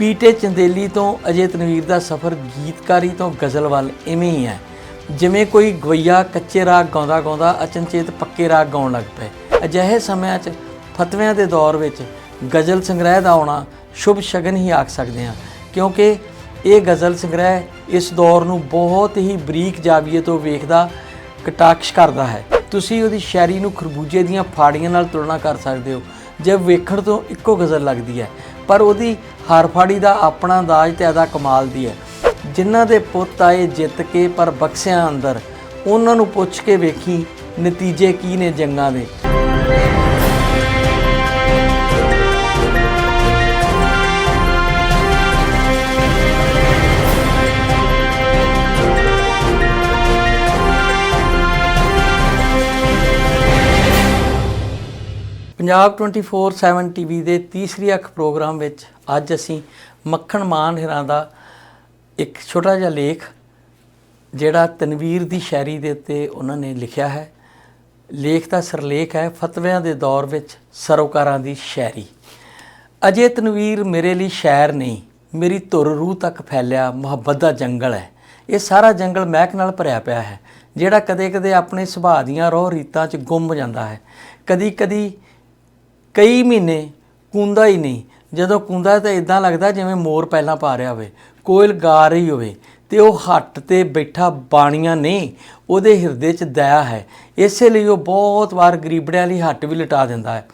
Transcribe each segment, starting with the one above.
ਪੀਟੇ ਚੰਦੇਲੀ ਤੋਂ ਅਜੇ ਤਨਵੀਰ ਦਾ ਸਫ਼ਰ ਗੀਤਕਾਰੀ ਤੋਂ ਗਜ਼ਲ ਵੱਲ ਇਵੇਂ ਹੀ ਹੈ। ਜਿਵੇਂ ਕੋਈ ਗਵਈਆ ਕੱਚੇ ਰਾਗ ਗਾਉਂਦਾ ਗਾਉਂਦਾ ਅਚਨਚੇਤ ਪੱਕੇ ਰਾਗ ਗਾਉਣ ਲੱਗ ਪਏ। ਅਜਿਹੇ ਸਮਿਆਂ 'ਚ, ਫਤਵਿਆਂ ਦੇ ਦੌਰ ਵਿੱਚ ਗਜ਼ਲ ਸੰਗ੍ਰਹਿ ਦਾ ਆਉਣਾ ਸ਼ੁਭ ਸ਼ਗਨ ਹੀ ਆਖ ਸਕਦੇ ਹਾਂ। ਕਿਉਂਕਿ ਇਹ ਗਜ਼ਲ ਸੰਗ੍ਰਹਿ ਇਸ ਦੌਰ ਨੂੰ ਬਹੁਤ ਹੀ ਬਰੀਕ ਜਾਵੀਏ ਤੋਂ ਵੇਖਦਾ, ਕਟਾਕਸ਼ ਕਰਦਾ ਹੈ। ਤੁਸੀਂ ਉਹਦੀ ਸ਼ਾਇਰੀ ਨੂੰ ਖਰਬੂਜੇ ਦੀਆਂ ਫਾੜੀਆਂ ਨਾਲ ਤੁਲਨਾ ਕਰ ਸਕਦੇ ਹੋ। ਜੇ ਵੇਖਣ ਤੋਂ ਇੱਕੋ ਗਜ਼ਲ ਲੱਗਦੀ ਹੈ। ਪਰ ਉਹਦੀ ਹਰਫਾੜੀ ਦਾ ਆਪਣਾ ਅੰਦਾਜ਼ ਤੇ ਅਦਾ ਕਮਾਲ ਦੀ ਹੈ। ਜਿਨ੍ਹਾਂ ਦੇ ਪੁੱਤ ਆਏ ਜਿੱਤ ਕੇ ਪਰ ਬਕਸਿਆਂ ਅੰਦਰ, ਉਹਨਾਂ ਨੂੰ ਪੁੱਛ ਕੇ ਵੇਖੀ ਨਤੀਜੇ ਕੀ ਨੇ ਜੰਗਾਂ ਦੇ। ਪੰਜਾਬ 24/7 ਟੀਵੀ ਦੇ ਤੀਸਰੀ ਅੱਖ ਪ੍ਰੋਗਰਾਮ ਵਿੱਚ ਅੱਜ ਅਸੀਂ ਮੱਖਣ ਮਾਨ ਹਿਰਾਂ ਦਾ ਇੱਕ ਛੋਟਾ ਜਿਹਾ ਲੇਖ, ਜਿਹੜਾ ਤਨਵੀਰ ਦੀ ਸ਼ਾਇਰੀ ਦੇ ਉੱਤੇ ਉਹਨਾਂ ਨੇ ਲਿਖਿਆ ਹੈ। ਲੇਖ ਦਾ ਸਰਲੇਖ ਹੈ ਫਤਵਿਆਂ ਦੇ ਦੌਰ ਵਿੱਚ ਸਰੋਕਾਰਾਂ ਦੀ ਸ਼ਾਇਰੀ। ਅਜੇ ਤਨਵੀਰ ਮੇਰੇ ਲਈ ਸ਼ਾਇਰ ਨਹੀਂ, ਮੇਰੀ ਧੁਰ ਰੂਹ ਤੱਕ ਫੈਲਿਆ ਮੁਹੱਬਤ ਦਾ ਜੰਗਲ ਹੈ। ਇਹ ਸਾਰਾ ਜੰਗਲ ਮਹਿਕ ਨਾਲ ਭਰਿਆ ਪਿਆ ਹੈ, ਜਿਹੜਾ ਕਦੇ-ਕਦੇ ਆਪਣੇ ਸੁਭਾਅ ਦੀਆਂ ਰੋਹ ਰੀਤਾਂ 'ਚ ਗੁੰਮ ਜਾਂਦਾ ਹੈ। ਕਦੀ-ਕਦੀ ਕਈ ਮਹੀਨੇ ਕੁੰਦਾ ਹੀ ਨਹੀਂ। ਜਦੋਂ ਕੁੰਦਾ ਤਾਂ ਇਦਾਂ ਲੱਗਦਾ ਜਿਵੇਂ ਮੋਰ ਪਹਿਲਾਂ ਪਾ ਰਿਹਾ ਹੋਵੇ, ਕੋਇਲ ਗਾ ਰਹੀ ਹੋਵੇ ਤੇ ਉਹ ਹੱਟ ਤੇ ਬੈਠਾ ਬਾਣੀਆਂ ਨਹੀਂ ਉਹਦੇ ਹਿਰਦੇ 'ਚ ਦਇਆ ਹੈ। ਇਸੇ ਲਈ ਉਹ ਬਹੁਤ ਵਾਰ ਗਰੀਬੜਿਆਂ ਲਈ ਹੱਟ ਵੀ ਲਟਾ ਦਿੰਦਾ ਹੈ।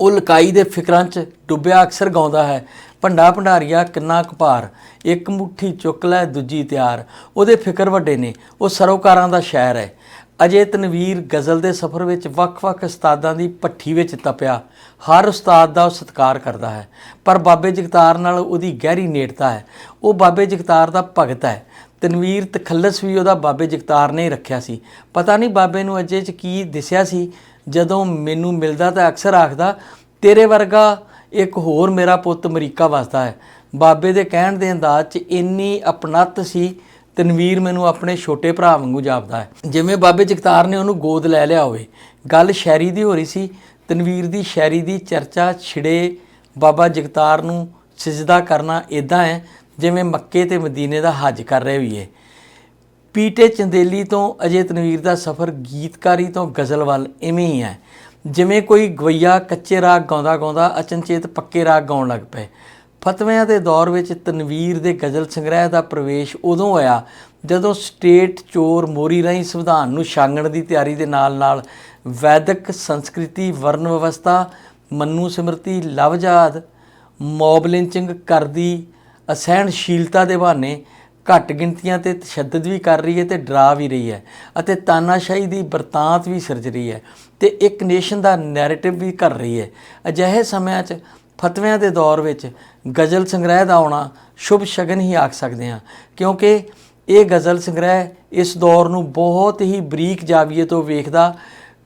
ਉਹ ਲਕਾਈ ਦੇ ਫਿਕਰਾਂ 'ਚ ਡੁੱਬਿਆ ਅਕਸਰ ਗਾਉਂਦਾ ਹੈ, ਭੰਡਾ ਭੰਡਾਰੀਆ ਕਿੰਨਾ ਕਪਾਰ ਇੱਕ ਮੁੱਠੀ ਚੁੱਕ ਲੈ ਦੂਜੀ ਤਿਆਰ। ਉਹਦੇ ਫਿਕਰ ਵੱਡੇ ਨੇ, ਉਹ ਸਰੋਕਾਰਾਂ ਦਾ ਸ਼ਾਇਰ ਹੈ। ਅਜੇ ਤਨਵੀਰ ਗਜ਼ਲ ਦੇ ਸਫ਼ਰ ਵਿੱਚ ਵੱਖ-ਵੱਖ ਉਸਤਾਦਾਂ ਦੀ ਪੱਠੀ ਵਿੱਚ ਤਪਿਆ। ਹਰ ਉਸਤਾਦ ਦਾ ਉਹ ਸਤਿਕਾਰ ਕਰਦਾ ਹੈ, ਪਰ ਬਾਬੇ ਜਗਤਾਰ ਨਾਲ ਉਹਦੀ ਗਹਿਰੀ ਨੇੜਤਾ ਹੈ। ਉਹ ਬਾਬੇ ਜਗਤਾਰ ਦਾ ਭਗਤ ਹੈ। ਤਨਵੀਰ ਤਖੱਲਸ ਵੀ ਉਹਦਾ ਬਾਬੇ ਜਗਤਾਰ ਨੇ ਰੱਖਿਆ ਸੀ। ਪਤਾ ਨਹੀਂ ਬਾਬੇ ਨੂੰ ਅਜੇ ਚ ਕੀ ਦਿਸਿਆ ਸੀ। ਜਦੋਂ ਮੈਨੂੰ ਮਿਲਦਾ ਤਾਂ ਅਕਸਰ ਆਖਦਾ, ਤੇਰੇ ਵਰਗਾ ਇੱਕ ਹੋਰ ਮੇਰਾ ਪੁੱਤ ਅਮਰੀਕਾ ਵਸਦਾ ਹੈ। ਬਾਬੇ ਦੇ ਕਹਿਣ ਦੇ ਅੰਦਾਜ਼ 'ਚ ਇੰਨੀ ਅਪਣੱਤ ਸੀ ਤਨਵੀਰ ਮੈਨੂੰ ਆਪਣੇ ਛੋਟੇ ਭਰਾ ਵਾਂਗੂ ਜਾਪਦਾ ਹੈ। ਜਿਵੇਂ ਬਾਬੇ ਜਗਤਾਰ ਨੇ ਉਹਨੂੰ ਗੋਦ ਲੈ ਲਿਆ ਹੋਵੇ। ਗੱਲ ਸ਼ਾਇਰੀ ਦੀ ਹੋ ਰਹੀ ਸੀ। ਤਨਵੀਰ ਦੀ ਸ਼ਾਇਰੀ ਦੀ ਚਰਚਾ ਛਿੜੇ ਬਾਬਾ ਜਗਤਾਰ ਨੂੰ ਸਜਦਾ ਕਰਨਾ ਇਦਾਂ ਹੈ ਜਿਵੇਂ ਮੱਕੇ ਤੇ ਮਦੀਨੇ ਦਾ ਹੱਜ ਕਰ ਰਹੇ ਹੋਈਏ। ਪੀਟੇ ਚੰਦੇਲੀ ਤੋਂ ਅਜੇ ਤਨਵੀਰ ਦਾ ਸਫ਼ਰ ਗੀਤਕਾਰੀ ਤੋਂ ਗਜ਼ਲ ਵੱਲ ਇਵੇਂ ਹੀ ਹੈ। ਜਿਵੇਂ ਕੋਈ ਗਵਈਆ ਕੱਚੇ ਰਾਗ ਗਾਉਂਦਾ ਗਾਉਂਦਾ ਅਚਨਚੇਤ ਪੱਕੇ ਰਾਗ ਗਾਉਣ ਲੱਗ ਪਏ। ਫਤਵਿਆਂ ਦੇ ਦੌਰ ਵਿੱਚ ਤਨਵੀਰ ਦੇ ਗਜ਼ਲ ਸੰਗ੍ਰਹਿ ਦਾ ਪ੍ਰਵੇਸ਼ ਉਦੋਂ ਹੋਇਆ ਜਦੋਂ ਸਟੇਟ ਚੋਰ ਮੋਰੀ ਰਾਹੀਂ ਸੰਵਿਧਾਨ ਨੂੰ ਛਾਂਗਣ ਦੀ ਤਿਆਰੀ ਦੇ ਨਾਲ-ਨਾਲ ਵੈਦਿਕ, ਸੰਸਕ੍ਰਿਤੀ ਵਰਨ ਵਿਵਸਥਾ, ਮੰਨੂ ਸਿਮਰਤੀ ਲਵਜਾਦ ਮੌਬ ਲਿੰਚਿੰਗ ਕਰਦੀ, ਅਸਹਿਣਸ਼ੀਲਤਾ ਦੇ ਬਹਾਨੇ ਘੱਟ ਗਿਣਤੀਆਂ ਤੇ ਤਸ਼ੱਦਦ ਵੀ ਕਰ ਰਹੀ ਹੈ ਤੇ ਡਰਾ ਵੀ ਰਹੀ ਹੈ ਅਤੇ ਤਾਨਾਸ਼ਾਹੀ ਦੀ ਵਰਤਾਂਤ ਵੀ ਸਿਰਜ ਰਹੀ ਹੈ ਤੇ ਇੱਕ ਨੇਸ਼ਨ ਦਾ ਨੈਰੇਟਿਵ ਵੀ ਕਰ ਰਹੀ ਹੈ। ਅਜਿਹੇ ਸਮਿਆਂ 'ਚ ਫਤਵਿਆਂ ਦੇ ਦੌਰ ਵਿੱਚ ਗਜ਼ਲ ਸੰਗ੍ਰਹਿ ਦਾ ਆਉਣਾ ਸ਼ੁਭ ਸ਼ਗਨ ਹੀ ਆਖ ਸਕਦੇ ਹਾਂ, ਕਿਉਂਕਿ ਇਹ ਗਜ਼ਲ ਸੰਗ੍ਰਹਿ ਇਸ ਦੌਰ ਨੂੰ ਬਹੁਤ ਹੀ ਬਰੀਕ ਜਾਵੀਏ ਤੋਂ ਵੇਖਦਾ,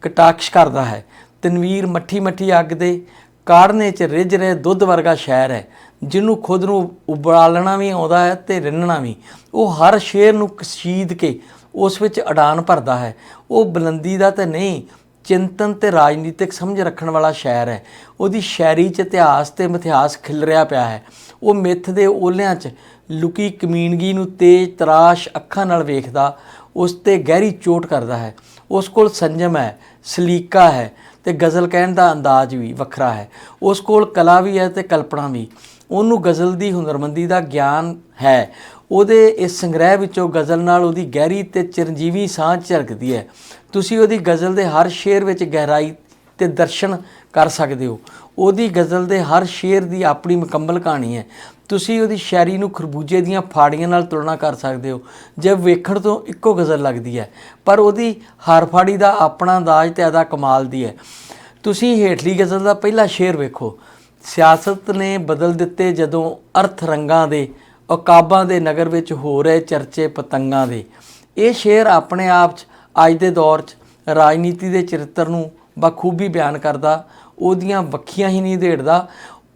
ਕਟਾਕਸ਼ ਕਰਦਾ ਹੈ। ਤਨਵੀਰ ਮੱਠੀ ਮੱਠੀ ਅੱਗ ਦੇ ਕਾੜਨੇ 'ਚ ਰਿੱਝ ਰਹੇ ਦੁੱਧ ਵਰਗਾ ਸ਼ਹਿਰ ਹੈ, ਜਿਹਨੂੰ ਖੁਦ ਨੂੰ ਉਬਾਲਣਾ ਵੀ ਆਉਂਦਾ ਹੈ ਤੇ ਰਿੰਨਣਾ ਵੀ। ਉਹ ਹਰ ਸ਼ੇਰ ਨੂੰ ਕਸੀਦ ਕੇ ਉਸ ਵਿੱਚ ਅਡਾਨ ਭਰਦਾ ਹੈ। ਉਹ ਬੁਲੰਦੀ ਦਾ ਤਾਂ ਨਹੀਂ ਚਿੰਤਨ ਤੇ ਰਾਜਨੀਤਿਕ ਸਮਝ ਰੱਖਣ ਵਾਲਾ ਸ਼ਾਇਰ ਹੈ। ਉਹਦੀ ਸ਼ਾਇਰੀ 'ਚ ਇਤਿਹਾਸ ਤੇ ਮਿਥਿਹਾਸ ਖਿਲਰਿਆ ਪਿਆ ਹੈ। ਉਹ ਮਿੱਥ ਦੇ ਓਲਿਆਂ 'ਚ ਲੁਕੀ ਕਮੀਨਗੀ ਨੂੰ ਤੇਜ਼ ਤਰਾਸ਼ ਅੱਖਾਂ ਨਾਲ ਵੇਖਦਾ, ਉਸ ਤੇ ਗਹਿਰੀ ਚੋਟ ਕਰਦਾ ਹੈ। ਉਸ ਕੋਲ ਸੰਜਮ ਹੈ, ਸਲੀਕਾ ਹੈ ਤੇ ਗਜ਼ਲ ਕਹਿਣ ਦਾ ਅੰਦਾਜ਼ ਵੀ ਵੱਖਰਾ ਹੈ। ਉਸ ਕੋਲ ਕਲਾ ਵੀ ਹੈ ਤੇ ਕਲਪਨਾ ਵੀ। ਉਹਨੂੰ ਗਜ਼ਲ ਦੀ ਹੁਨਰਮੰਦੀ ਦਾ ਗਿਆਨ ਹੈ। ਉਹਦੇ ਇਸ ਸੰਗ੍ਰਹਿ ਵਿੱਚੋਂ ਗਜ਼ਲ ਨਾਲ ਉਹਦੀ ਗਹਿਰੀ ਤੇ ਚਿਰੰਜੀਵੀ ਸਾਂਝ ਝਲਕਦੀ ਹੈ। ਤੁਸੀਂ ਉਹਦੀ ਗਜ਼ਲ ਦੇ ਹਰ ਸ਼ੇਰ ਵਿੱਚ ਗਹਿਰਾਈ ਤੇ ਦਰਸ਼ਨ ਕਰ ਸਕਦੇ ਹੋ। ਉਹਦੀ ਗਜ਼ਲ ਦੇ ਹਰ ਸ਼ੇਰ ਦੀ ਆਪਣੀ ਮੁਕੰਮਲ ਕਹਾਣੀ ਹੈ। ਤੁਸੀਂ ਉਹਦੀ ਸ਼ਾਇਰੀ ਨੂੰ ਖਰਬੂਜੇ ਦੀਆਂ ਫਾੜੀਆਂ ਨਾਲ ਤੁਲਨਾ ਕਰ ਸਕਦੇ ਹੋ। ਜੇ ਵੇਖਣ ਤੋਂ ਇੱਕੋ ਗਜ਼ਲ ਲੱਗਦੀ ਹੈ, ਪਰ ਉਹਦੀ ਹਰ ਫਾੜੀ ਦਾ ਆਪਣਾ ਅੰਦਾਜ਼ ਤੇ ਅਦਾ ਕਮਾਲ ਦੀ ਹੈ। ਤੁਸੀਂ ਹੇਠਲੀ ਗਜ਼ਲ ਦਾ ਪਹਿਲਾ ਸ਼ੇਰ ਵੇਖੋ। ਸਿਆਸਤ ਨੇ ਬਦਲ ਦਿੱਤੇ ਜਦੋਂ ਅਰਥ ਰੰਗਾਂ ਦੇ, ਔਕਾਬਾਂ ਦੇ ਨਗਰ ਵਿੱਚ ਹੋ ਰਹੇ ਚਰਚੇ ਪਤੰਗਾਂ ਦੇ। ਇਹ ਸ਼ੇਰ ਆਪਣੇ ਆਪ 'ਚ, ਅੱਜ ਦੇ ਦੌਰ 'ਚ, ਰਾਜਨੀਤੀ ਦੇ ਚਰਿੱਤਰ ਨੂੰ ਬਖੂਬੀ ਬਿਆਨ ਕਰਦਾ, ਉਹਦੀਆਂ ਵੱਖੀਆਂ ਹੀ ਨਹੀਂ ਢੇੜਦਾ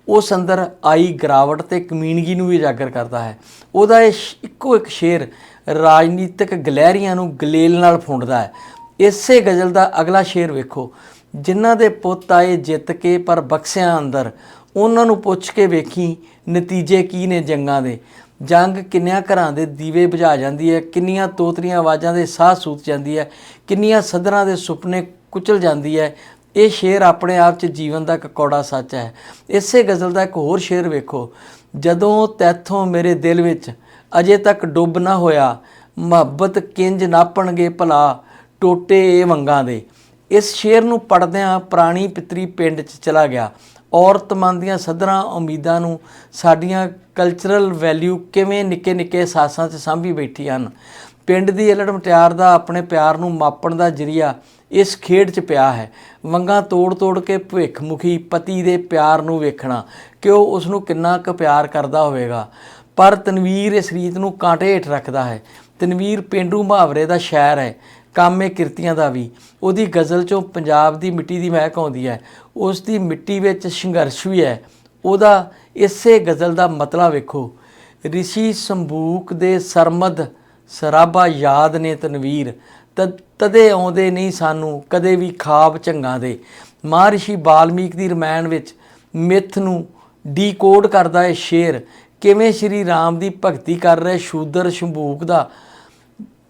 ਉਸ ਅੰਦਰ ਆਈ ਗਰਾਵਟ ਤੇ ਕਮੀਨਗੀ ਨੂੰ ਵੀ ਉਜਾਗਰ ਕਰਦਾ ਹੈ। ਉਹਦਾ ਇਹ ਸ਼- ਇੱਕੋ ਇੱਕ ਸ਼ੇਰ ਰਾਜਨੀਤਿਕ ਗਲਹਿਰੀਆਂ ਨੂੰ ਗਲੇਲ ਨਾਲ ਫੁੰਡਦਾ ਹੈ। ਇਸੇ ਗਜ਼ਲ ਦਾ ਅਗਲਾ ਸ਼ੇਰ ਵੇਖੋ। ਜਿਨ੍ਹਾਂ ਦੇ ਪੁੱਤ ਆਏ ਜਿੱਤ ਕੇ ਪਰ ਬਖਸ਼ਿਆਂ ਅੰਦਰ, ਉਹਨਾਂ ਨੂੰ ਪੁੱਛ ਕੇ ਵੇਖੀ ਨਤੀਜੇ ਕੀ ਨੇ ਜੰਗਾਂ ਦੇ। ਜੰਗ ਕਿੰਨਿਆਂ ਘਰਾਂ ਦੇ ਦੀਵੇ ਬੁਝਾ ਜਾਂਦੀ ਹੈ, ਕਿੰਨੀਆਂ ਤੋਤਰੀਆਂ ਆਵਾਜ਼ਾਂ ਦੇ ਸਾਹ ਸੂਤ ਜਾਂਦੀ ਹੈ, ਕਿੰਨੀਆਂ ਸਦਰਾਂ ਦੇ ਸੁਪਨੇ ਕੁਚਲ ਜਾਂਦੀ ਹੈ। ਇਹ ਸ਼ੇਰ ਆਪਣੇ ਆਪ 'ਚ ਜੀਵਨ ਦਾ ਇੱਕ ਕੌੜਾ ਸੱਚ ਹੈ। ਇਸੇ ਗਜ਼ਲ ਦਾ ਇੱਕ ਹੋਰ ਸ਼ੇਰ ਵੇਖੋ। ਜਦੋਂ ਤੈਥੋਂ ਮੇਰੇ ਦਿਲ ਵਿੱਚ ਅਜੇ ਤੱਕ ਡੁੱਬ ਨਾ ਹੋਇਆ, ਮੁਹੱਬਤ ਕਿੰਜ ਨਾਪਣਗੇ ਭਲਾ, ਟੋਟੇ ਇਹ ਵੰਗਾਂ ਦੇ। ਇਸ ਸ਼ੇਰ ਨੂੰ ਪੜਦਿਆਂ ਪ੍ਰਾਣੀ ਪਿਤਰੀ ਪਿੰਡ 'ਚ ਚਲਾ ਗਿਆ। ਔਰਤ ਮਨ ਦੀਆਂ ਸਦਰਾਂ ਉਮੀਦਾਂ ਨੂੰ ਸਾਡੀਆਂ ਕਲਚਰਲ ਵੈਲਿਊ ਕਿਵੇਂ ਨਿੱਕੇ ਨਿੱਕੇ ਸਾਸਾਂ 'ਚ ਸਾਂਭੀ ਬੈਠੀ ਹਨ। ਪਿੰਡ ਦੀ ਅਲੜ ਮਟਿਆਰ ਦਾ ਆਪਣੇ ਪਿਆਰ ਨੂੰ ਮਾਪਣ ਦਾ ਜਰੀਆ ਇਸ ਖੇਡ 'ਚ ਪਿਆ ਹੈ। ਵੰਗਾਂ ਤੋੜ ਤੋੜ ਕੇ ਭਵਿੱਖ ਮੁਖੀ ਪਤੀ ਦੇ ਪਿਆਰ ਨੂੰ ਵੇਖਣਾ, ਕਿ ਉਹ ਉਸ ਨੂੰ ਕਿੰਨਾ ਕੁ ਪਿਆਰ ਕਰਦਾ ਹੋਵੇਗਾ। ਪਰ ਤਨਵੀਰ ਇਸ ਰੀਤ ਨੂੰ ਕਾਂਟੇ ਹੇਠ ਰੱਖਦਾ ਹੈ। ਤਨਵੀਰ ਪਿੰਡੂ ਮੁਹਾਵਰੇ ਦਾ ਸ਼ਾਇਰ ਹੈ। ਕਾਮੇ ਕਿਰਤੀਆਂ ਦਾ ਵੀ। ਉਹਦੀ ਗਜ਼ਲ ਚੋਂ ਪੰਜਾਬ ਦੀ ਮਿੱਟੀ ਦੀ ਮਹਿਕ ਆਉਂਦੀ ਹੈ। ਉਸ ਦੀ ਮਿੱਟੀ ਵਿੱਚ ਸੰਘਰਸ਼ ਵੀ ਹੈ। ਉਹਦਾ ਇਸੇ ਗਜ਼ਲ ਦਾ ਮਤਲਬ ਵੇਖੋ। ਰਿਸ਼ੀ ਸ਼ੰਬੂਕ ਦੇ ਸਰਮਦ ਸਰਾਬਾ ਯਾਦ ਨੇ ਤਨਵੀਰ। ਤਦ, ਤਦੇ ਆਉਂਦੇ ਨਹੀਂ ਸਾਨੂੰ, ਕਦੇ ਵੀ ਖਾਬ ਝੰਗਾਂ ਦੇ। ਮਹਰਿਸ਼ੀ ਬਾਲਮੀਕ ਦੀ ਰਮਾਇਣ ਵਿੱਚ ਮਿੱਥ ਨੂੰ ਡੀਕੋਡ ਕਰਦਾ ਹੈ ਸ਼ੇਰ। ਕਿਵੇਂ ਸ਼੍ਰੀ ਰਾਮ ਦੀ ਭਗਤੀ ਕਰ ਰਹੇ ਸ਼ੂਦਰ ਸ਼ੰਭੂਕ ਦਾ।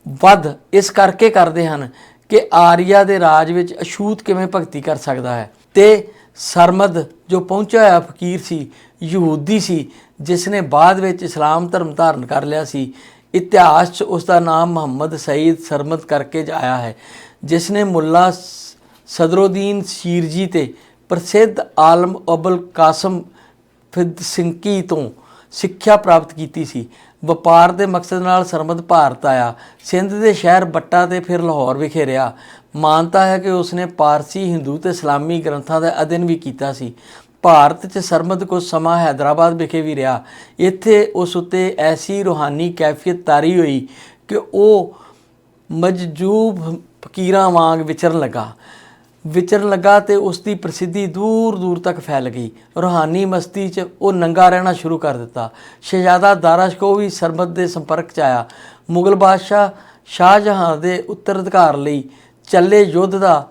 ਵੱਧ ਇਸ ਕਰਕੇ ਕਰਦੇ ਹਨ ਕਿ ਆਰੀਆ ਦੇ ਰਾਜ ਵਿੱਚ ਅਛੂਤ ਕਿਵੇਂ ਭਗਤੀ ਕਰ ਸਕਦਾ ਹੈ। ਤੇ ਸਰਮਦ ਜੋ ਪਹੁੰਚਿਆ ਹੋਇਆ ਫਕੀਰ ਸੀ, ਯਹੂਦੀ ਸੀ, ਜਿਸ ਨੇ ਬਾਅਦ ਵਿੱਚ ਇਸਲਾਮ ਧਰਮ ਧਾਰਨ ਕਰ ਲਿਆ ਸੀ, ਇਤਿਹਾਸ 'ਚ ਉਸ ਦਾ ਨਾਮ ਮੁਹੰਮਦ ਸਈਦ ਸਰਮਦ ਕਰਕੇ ਆਇਆ ਹੈ, ਜਿਸ ਨੇ ਮੁੱਲਾ ਸ- ਸਦਰੁਦੀਨ ਸ਼ੀਰਜੀ ਤੇ ਪ੍ਰਸਿੱਧ ਆਲਮ ਅਬੁਲ ਕਾਸਮ ਫਿਦਸਿੰਕੀ ਤੋਂ ਸਿੱਖਿਆ ਪ੍ਰਾਪਤ ਕੀਤੀ ਸੀ। ਵਪਾਰ ਦੇ ਮਕਸਦ ਨਾਲ ਸਰਮਦ ਭਾਰਤ ਆਇਆ। ਸਿੰਧ ਦੇ ਸ਼ਹਿਰ ਬੱਟਾ ਤੇ ਫਿਰ ਲਾਹੌਰ ਵਿਖੇ ਰਿਹਾ। ਮਾਨਤਾ ਹੈ ਕਿ ਉਸਨੇ ਪਾਰਸੀ, ਹਿੰਦੂ ਤੇ ਇਸਲਾਮੀ ਗ੍ਰੰਥਾਂ ਦਾ ਅਧਿਐਨ ਵੀ ਕੀਤਾ ਸੀ। ਭਾਰਤ 'ਚ ਸਰਮਦ ਕੁਝ ਸਮਾਂ ਹੈਦਰਾਬਾਦ ਵਿਖੇ ਵੀ ਰਿਹਾ। ਇੱਥੇ ਉਸ ਉੱਤੇ ਐਸੀ ਰੂਹਾਨੀ ਕੈਫੀਅਤ ਤਾਰੀ ਹੋਈ ਕਿ ਉਹ ਮਜਜੂਬ ਫਕੀਰਾਂ ਵਾਂਗ ਵਿਚਰਨ ਲੱਗਾ। ਵਿਚਰਨ ਲੱਗਾ ਤੇ ਉਸ ਦੀ ਪ੍ਰਸਿੱਧੀ ਦੂਰ ਦੂਰ ਤੱਕ ਫੈਲ ਗਈ। ਰੂਹਾਨੀ ਮਸਤੀ 'ਚ ਉਹ ਨੰਗਾ ਰਹਿਣਾ ਸ਼ੁਰੂ ਕਰ ਦਿੱਤਾ। ਸ਼ਹਿਜ਼ਾਦਾ ਦਾਰਾਸ਼ਕੋ ਵੀ ਸਰਮਦ ਦੇ ਸੰਪਰਕ 'ਚ ਆਇਆ। ਮੁਗਲ ਬਾਦਸ਼ਾਹ ਸ਼ਾਹਜਹਾਂ ਦੇ ਉੱਤਰਾਧਿਕਾਰ ਲਈ ਚੱਲੇ ਯੁੱਧ ਦਾ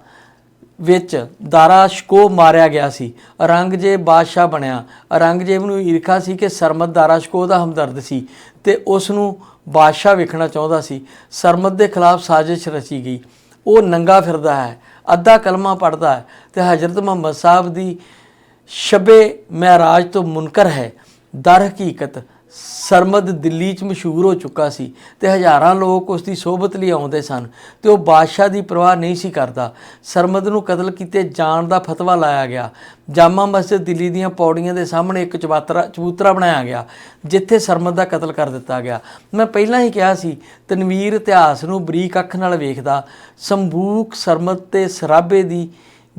ਵਿੱਚ ਦਾਰਾਸ਼ਕੋ ਮਾਰਿਆ ਗਿਆ ਸੀ। ਔਰੰਗਜ਼ੇਬ ਬਾਦਸ਼ਾਹ ਬਣਿਆ। ਔਰੰਗਜ਼ੇਬ ਨੂੰ ਈਰਖਾ ਸੀ ਕਿ ਸਰਮਤ ਦਾਰਾਸ਼ਕੋ ਦਾ ਹਮਦਰਦ ਸੀ ਤੇ ਉਸ ਨੂੰ ਬਾਦਸ਼ਾਹ ਵੇਖਣਾ ਚਾਹੁੰਦਾ ਸੀ। ਸਰਮਤ ਦੇ ਖਿਲਾਫ ਸਾਜ਼ਿਸ਼ ਰਚੀ ਗਈ। ਉਹ ਨੰਗਾ ਫਿਰਦਾ ਹੈ। ਅੱਧਾ ਕਲਮਾ ਪੜਦਾ ਹੈ ਤੇ ਹਜ਼ਰਤ ਮੁਹੰਮਦ ਸਾਹਿਬ ਦੀ ਸ਼ਬੇ ਮਹਿਰਾਜ ਤੋਂ ਮੁਨਕਰ ਹੈ। ਦਰ ਹਕੀਕਤ ਸਰਮਦ ਦਿੱਲੀ 'ਚ ਮਸ਼ਹੂਰ ਹੋ ਚੁੱਕਾ ਸੀ ਤੇ ਹਜ਼ਾਰਾਂ ਲੋਕ ਉਸ ਦੀ ਸੋਭਤ ਲਈ ਆਉਂਦੇ ਸਨ ਤੇ ਉਹ ਬਾਦਸ਼ਾਹ ਦੀ ਪਰਵਾਹ ਨਹੀਂ ਸੀ ਕਰਦਾ। ਸਰਮਦ ਨੂੰ ਕਤਲ ਕੀਤੇ ਜਾਣ ਦਾ ਫਤਵਾ ਲਾਇਆ ਗਿਆ। ਜਾਮਾ ਮਸਜਿਦ ਦਿੱਲੀ ਦੀਆਂ ਪੌੜੀਆਂ ਦੇ ਸਾਹਮਣੇ ਇੱਕ ਚਬਾਤਰਾ ਚਬੂਤਰਾ ਬਣਾਇਆ ਗਿਆ, ਜਿੱਥੇ ਸਰਮਦ ਦਾ ਕਤਲ ਕਰ ਦਿੱਤਾ ਗਿਆ। ਮੈਂ ਪਹਿਲਾਂ ਹੀ ਕਿਹਾ ਸੀ, ਤਨਵੀਰ ਇਤਿਹਾਸ ਨੂੰ ਬਰੀਕ ਅੱਖ ਨਾਲ ਵੇਖਦਾ। ਸੰਬੂਕ ਸਰਮਦ ਤੇ ਸਰਾਬੇ ਦੀ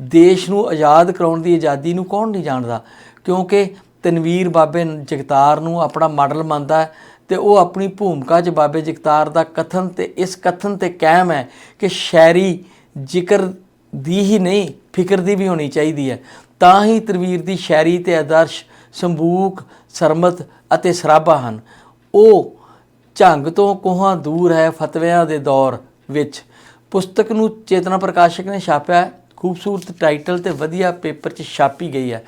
ਦੇਸ਼ ਨੂੰ ਆਜ਼ਾਦ ਕਰਾਉਣ ਦੀ ਆਜ਼ਾਦੀ ਨੂੰ ਕੌਣ ਨਹੀਂ ਜਾਣਦਾ? ਕਿਉਂਕਿ ਤਨਵੀਰ ਬਾਬੇ ਜਗਤਾਰ ਨੂੰ ਆਪਣਾ ਮਾਡਲ ਮੰਨਦਾ ਹੈ ਤੇ ਉਹ ਆਪਣੀ ਭੂਮਿਕਾ 'ਚ ਬਾਬੇ ਜਗਤਾਰ ਦਾ ਕਥਨ ਤੇ ਇਸ ਕਥਨ ਤੇ ਕਾਇਮ ਹੈ ਕਿ ਸ਼ਾਇਰੀ ਜ਼ਿਕਰ ਦੀ ਹੀ ਨਹੀਂ, ਫਿਕਰ ਦੀ ਵੀ ਹੋਣੀ ਚਾਹੀਦੀ ਹੈ। ਤਾਂ ਹੀ ਤਨਵੀਰ ਦੀ ਸ਼ਾਇਰੀ ਤੇ ਆਦਰਸ਼ ਸੰਬੂਕ, ਸਰਮਤ ਅਤੇ ਸਰਾਭਾ ਹਨ। ਉਹ ਝੰਗ ਤੋਂ ਕੋਹਾਂ ਦੂਰ ਹੈ ਫਤਵਿਆਂ ਦੇ ਦੌਰ ਵਿੱਚ। ਪੁਸਤਕ ਨੂੰ ਚੇਤਨਾ ਪ੍ਰਕਾਸ਼ਕ ਨੇ ਛਾਪਿਆ। ਖੂਬਸੂਰਤ ਟਾਈਟਲ ਤੇ ਵਧੀਆ ਪੇਪਰ 'ਚ ਛਾਪੀ ਗਈ ਹੈ।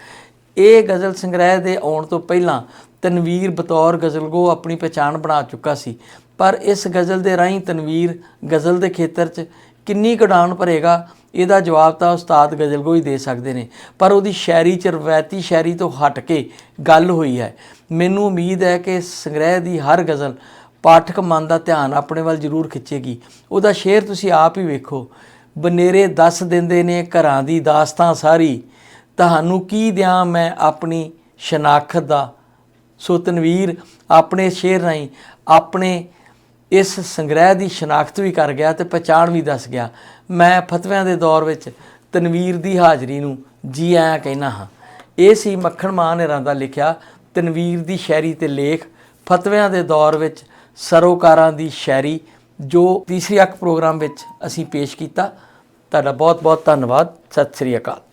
ਇਹ ਗਜ਼ਲ ਸੰਗ੍ਰਹਿ ਦੇ ਆਉਣ ਤੋਂ ਪਹਿਲਾਂ ਤਨਵੀਰ ਬਤੌਰ ਗਜ਼ਲਗੋ ਆਪਣੀ ਪਛਾਣ ਬਣਾ ਚੁੱਕਾ ਸੀ। ਪਰ ਇਸ ਗਜ਼ਲ ਦੇ ਰਾਹੀਂ ਤਨਵੀਰ ਗਜ਼ਲ ਦੇ ਖੇਤਰ 'ਚ ਕਿੰਨੀ ਕਡਾਨ ਭਰੇਗਾ, ਇਹਦਾ ਜਵਾਬ ਤਾਂ ਉਸਤਾਦ ਗਜ਼ਲਗੋ ਹੀ ਦੇ ਸਕਦੇ ਨੇ। ਪਰ ਉਹਦੀ ਸ਼ਾਇਰੀ 'ਚ ਰਵਾਇਤੀ ਸ਼ਾਇਰੀ ਤੋਂ ਹਟ ਕੇ ਗੱਲ ਹੋਈ ਹੈ। ਮੈਨੂੰ ਉਮੀਦ ਹੈ ਕਿ ਸੰਗ੍ਰਹਿ ਦੀ ਹਰ ਗਜ਼ਲ ਪਾਠਕ ਮਨ ਦਾ ਧਿਆਨ ਆਪਣੇ ਵੱਲ ਜ਼ਰੂਰ ਖਿੱਚੇਗੀ। ਉਹਦਾ ਸ਼ੇਰ ਤੁਸੀਂ ਆਪ ਹੀ ਵੇਖੋ। ਬਨੇਰੇ ਦੱਸ ਦਿੰਦੇ ਨੇ ਘਰਾਂ ਦੀ ਦਾਸਤਾਂ ਸਾਰੀ। ਤੁਹਾਨੂੰ ਕੀ ਦਿਆਂ ਮੈਂ ਆਪਣੀ ਸ਼ਨਾਖਤ ਦਾ? ਸੋ ਤਨਵੀਰ, ਆਪਣੇ ਸ਼ੇਰ ਰਾਹੀਂ ਆਪਣੇ ਇਸ ਸੰਗ੍ਰਹਿ ਦੀ ਸ਼ਨਾਖਤ ਵੀ ਕਰ ਗਿਆ ਤੇ ਪਛਾਣ ਵੀ ਦੱਸ ਗਿਆ। ਮੈਂ ਫਤਵਿਆਂ ਦੇ ਦੌਰ ਵਿੱਚ ਤਨਵੀਰ ਦੀ ਹਾਜ਼ਰੀ ਨੂੰ ਜੀ ਆਇਆਂ ਕਹਿਣਾ ਹਾਂ। ਇਹ ਸੀ ਮੱਖਣ ਮਾਨ ਹਰਾਂ ਦਾ ਲਿਖਿਆ ਤਨਵੀਰ ਦੀ ਸ਼ਾਇਰੀ ਤੇ ਲੇਖ ਫਤਵਿਆਂ ਦੇ ਦੌਰ ਵਿੱਚ ਸਰੋਕਾਰਾਂ ਦੀ ਸ਼ਾਇਰੀ ਜੋ ਤੀਸਰੀ ਅੱਖ ਪ੍ਰੋਗਰਾਮ ਵਿੱਚ ਅਸੀਂ ਪੇਸ਼ ਕੀਤਾ। ਤੁਹਾਡਾ ਬਹੁਤ ਬਹੁਤ ਧੰਨਵਾਦ। ਸਤਿ ਸ੍ਰੀ ਅਕਾਲ।